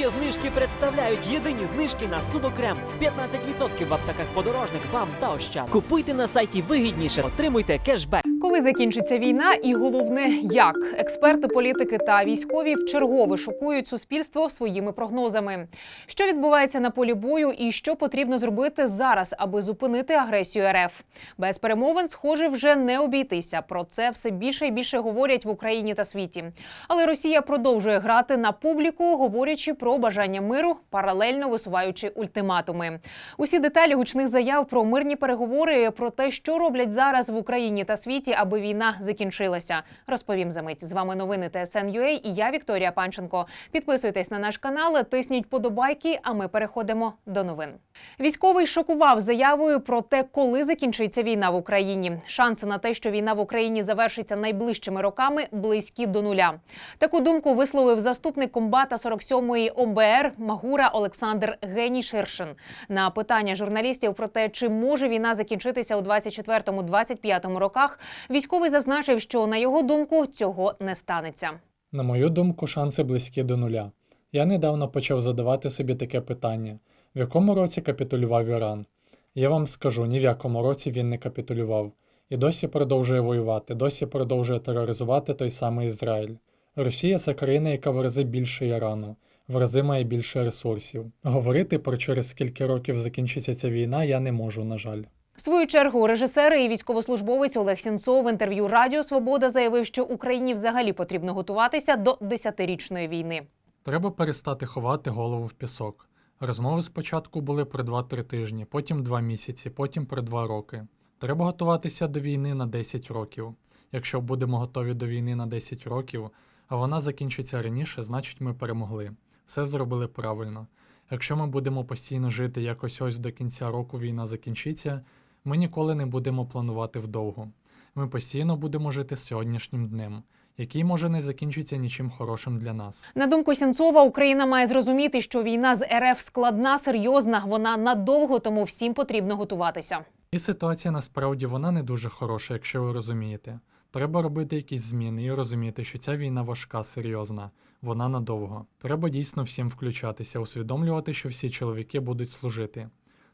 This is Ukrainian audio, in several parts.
Є знижки представляють єдині знижки на судокрем. 15% в аптеках подорожник, бам та ощад. Купуйте на сайті вигідніше, отримуйте кешбек. Коли закінчиться війна, і головне, як експерти, політики та військові вчергове шокують суспільство своїми прогнозами. Що відбувається на полі бою, і що потрібно зробити зараз, аби зупинити агресію РФ? Без перемовин, схоже, вже не обійтися. Про це все більше і більше говорять в Україні та світі. Але Росія продовжує грати на публіку, говорячи про бажання миру, паралельно висуваючи ультиматуми. Усі деталі гучних заяв про мирні переговори, про те, що роблять зараз в Україні та світі, аби війна закінчилася. Розповім за мить. З вами новини ТСН.UA і я Вікторія Панченко. Підписуйтесь на наш канал, тисніть подобайки. А ми переходимо до новин. Військовий шокував заявою про те, коли закінчиться війна в Україні. Шанси на те, що війна в Україні завершиться найближчими роками, близькі до нуля. Таку думку висловив заступник комбата 47-ї ОМБР Магура Олександр Геній Ширшин. На питання журналістів про те, чи може війна закінчитися у 24-25 роках, військовий зазначив, що на його думку цього не станеться. На мою думку, шанси близькі до нуля. Я недавно почав задавати собі таке питання: в якому році капітулював Іран? Я вам скажу, ні в якому році він не капітулював. І досі продовжує воювати, досі продовжує тероризувати той самий Ізраїль. Росія це країна, яка в рази більше Ірану, в рази має більше ресурсів. Говорити про через скільки років закінчиться ця війна я не можу, на жаль. В свою чергу режисер і військовослужбовець Олег Сінцов в інтерв'ю Радіо Свобода заявив, що Україні взагалі потрібно готуватися до десятирічної війни. Треба перестати ховати голову в пісок. Розмови спочатку були про 2-3 тижні, потім 2 місяці, потім про 2 роки. Треба готуватися до війни на 10 років. Якщо будемо готові до війни на 10 років, а вона закінчиться раніше, значить ми перемогли. Все зробили правильно. Якщо ми будемо постійно жити якось ось до кінця року війна закінчиться, ми ніколи не будемо планувати вдовго. Ми постійно будемо жити сьогоднішнім днем, який може не закінчиться нічим хорошим для нас. На думку Сінцова, Україна має зрозуміти, що війна з РФ складна, серйозна, вона надовго, тому всім потрібно готуватися. І ситуація насправді вона не дуже хороша, якщо ви розумієте. Треба робити якісь зміни і розуміти, що ця війна важка, серйозна, вона надовго. Треба дійсно всім включатися, усвідомлювати, що всі чоловіки будуть служити.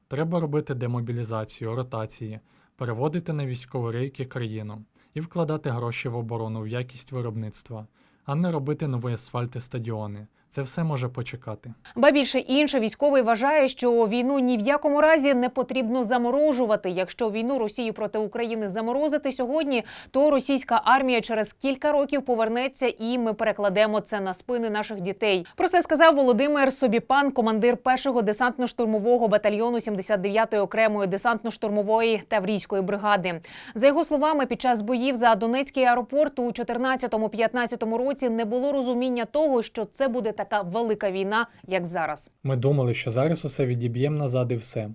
Треба робити демобілізацію, ротації, переводити на військові рейки країну і вкладати гроші в оборону в якість виробництва, а не робити нові асфальти стадіони. Це все може почекати. Ба більше інше, військовий вважає, що війну ні в якому разі не потрібно заморожувати. Якщо війну Росії проти України заморозити сьогодні, то російська армія через кілька років повернеться, і ми перекладемо це на спини наших дітей. Про це сказав Володимир Собіпан, командир першого десантно-штурмового батальйону 79-ї окремої десантно-штурмової таврійської бригади. За його словами, під час боїв за Донецький аеропорт у 14-15 році не було розуміння того, що це буде така велика війна, як зараз. Ми думали, що зараз усе відіб'ємо назад і все.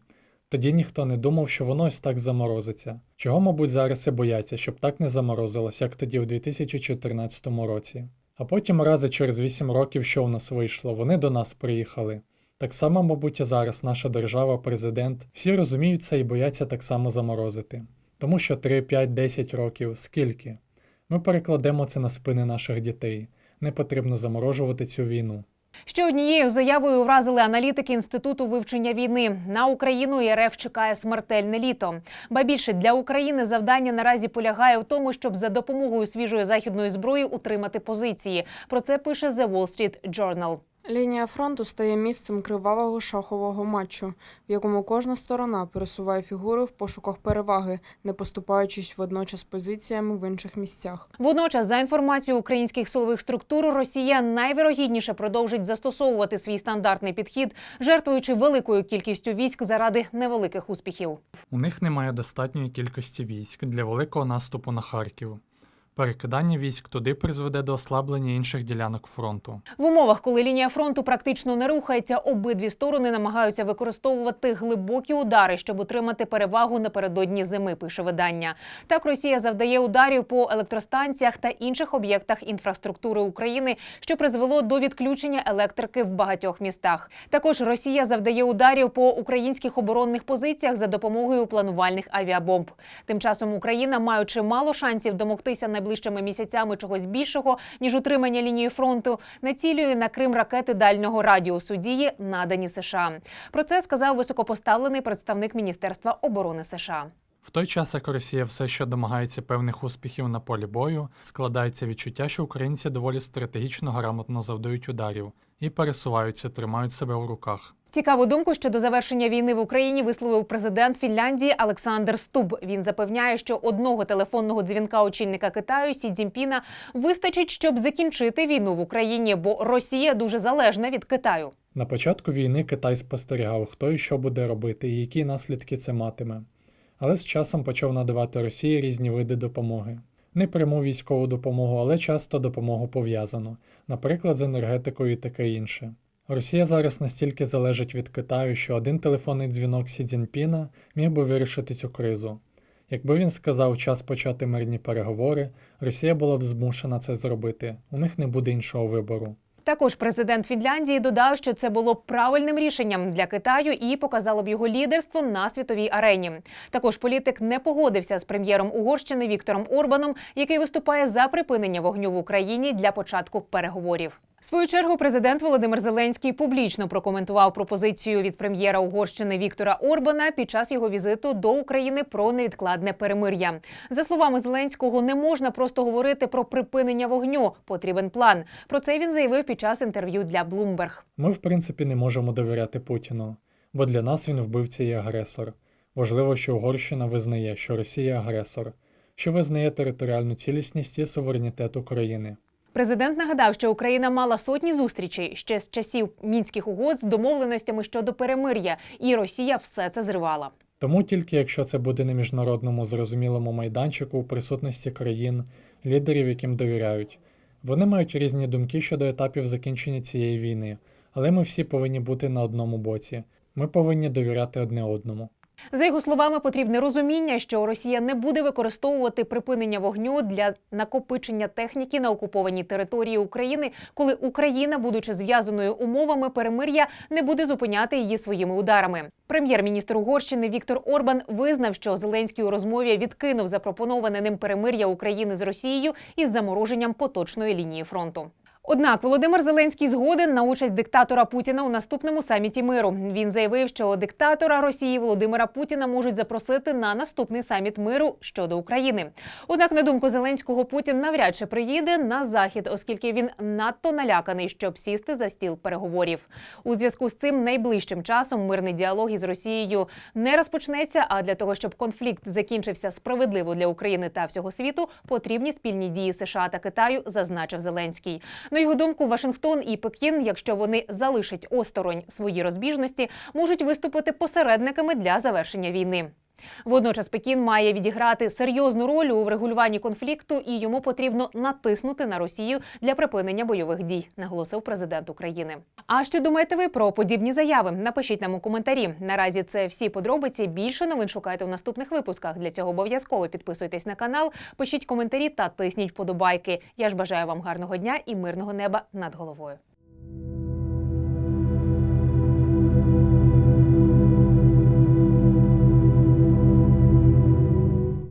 Тоді ніхто не думав, що воно ось так заморозиться. Чого, мабуть, зараз і бояться, щоб так не заморозилось, як тоді в 2014 році. А потім рази через 8 років, що в нас вийшло, вони до нас приїхали. Так само, мабуть, і зараз наша держава, президент, всі розуміють це і бояться так само заморозити. Тому що 3, 5, 10 років скільки? Ми перекладемо це на спини наших дітей. Не потрібно заморожувати цю війну. Ще однією заявою вразили аналітики інституту вивчення війни. На Україну і РФ чекає смертельне літо. Ба більше для України завдання наразі полягає в тому, щоб за допомогою свіжої західної зброї утримати позиції. Про це пише The Wall Street Journal. Лінія фронту стає місцем кривавого шахового матчу, в якому кожна сторона пересуває фігури в пошуках переваги, не поступаючись водночас позиціями в інших місцях. Водночас, за інформацією українських силових структур, Росія найвірогідніше продовжить застосовувати свій стандартний підхід, жертвуючи великою кількістю військ заради невеликих успіхів. У них немає достатньої кількості військ для великого наступу на Харків. Перекидання військ туди призведе до ослаблення інших ділянок фронту. В умовах, коли лінія фронту практично не рухається, обидві сторони намагаються використовувати глибокі удари, щоб отримати перевагу напередодні зими. Пише видання. Так Росія завдає ударів по електростанціях та інших об'єктах інфраструктури України, що призвело до відключення електрики в багатьох містах. Також Росія завдає ударів по українських оборонних позиціях за допомогою планувальних авіабомб. Тим часом Україна, маючи мало шансів домогтися найближчим найближчими місяцями чогось більшого ніж утримання лінії фронту, націлює на Крим ракети дальнього радіусу дії, надані США. Про це сказав високопоставлений представник Міністерства оборони США. В той час, як Росія все ще домагається певних успіхів на полі бою, складається відчуття, що українці доволі стратегічно грамотно завдають ударів і пересуваються, тримають себе в руках. Цікаву думку щодо завершення війни в Україні висловив президент Фінляндії Олександр Стуб. Він запевняє, що одного телефонного дзвінка очільника Китаю Сі Цзіньпіна вистачить, щоб закінчити війну в Україні, бо Росія дуже залежна від Китаю. На початку війни Китай спостерігав, хто і що буде робити, і які наслідки це матиме. Але з часом почав надавати Росії різні види допомоги. Не пряму військову допомогу, але часто допомогу пов'язану, наприклад, з енергетикою і таке інше. Росія зараз настільки залежить від Китаю, що один телефонний дзвінок Сі Цзіньпіна міг би вирішити цю кризу. Якби він сказав час почати мирні переговори, Росія була б змушена це зробити. У них не буде іншого вибору. Також президент Фінляндії додав, що це було правильним рішенням для Китаю і показало б його лідерство на світовій арені. Також політик не погодився з прем'єром Угорщини Віктором Орбаном, який виступає за припинення вогню в Україні для початку переговорів. В свою чергу президент Володимир Зеленський публічно прокоментував пропозицію від прем'єра Угорщини Віктора Орбана під час його візиту до України про невідкладне перемир'я. За словами Зеленського, не можна просто говорити про припинення вогню. Потрібен план. Про це він заявив під час інтерв'ю для Bloomberg. Ми, в принципі, не можемо довіряти Путіну, бо для нас він вбивця і агресор. Важливо, що Угорщина визнає, що Росія агресор, що визнає територіальну цілісність і суверенітет України. Президент нагадав, що Україна мала сотні зустрічей ще з часів мінських угод з домовленостями щодо перемир'я, і Росія все це зривала. Тому тільки якщо це буде на міжнародному зрозумілому майданчику у присутності країн, лідерів, яким довіряють. Вони мають різні думки щодо етапів закінчення цієї війни, але ми всі повинні бути на одному боці. Ми повинні довіряти одне одному. За його словами, потрібне розуміння, що Росія не буде використовувати припинення вогню для накопичення техніки на окупованій території України, коли Україна, будучи зв'язаною умовами перемир'я, не буде зупиняти її своїми ударами. Прем'єр-міністр Угорщини Віктор Орбан визнав, що Зеленський у розмові відкинув запропоноване ним перемир'я України з Росією із замороженням поточної лінії фронту. Однак Володимир Зеленський згоден на участь диктатора Путіна у наступному саміті миру. Він заявив, що диктатора Росії Володимира Путіна можуть запросити на наступний саміт миру щодо України. Однак, на думку Зеленського, Путін навряд чи приїде на захід, оскільки він надто наляканий, щоб сісти за стіл переговорів. У зв'язку з цим найближчим часом мирний діалог із Росією не розпочнеться. А для того, щоб конфлікт закінчився справедливо для України та всього світу, потрібні спільні дії США та Китаю, зазначив Зеленський. На його думку, Вашингтон і Пекін, якщо вони залишать осторонь свої розбіжності, можуть виступити посередниками для завершення війни. Водночас Пекін має відіграти серйозну роль у врегулюванні конфлікту, і йому потрібно натиснути на Росію для припинення бойових дій, наголосив президент України. А що думаєте ви про подібні заяви? Напишіть нам у коментарі. Наразі це всі подробиці. Більше новин шукайте в наступних випусках. Для цього обов'язково підписуйтесь на канал, пишіть коментарі та тисніть подобайки. Я ж бажаю вам гарного дня і мирного неба над головою.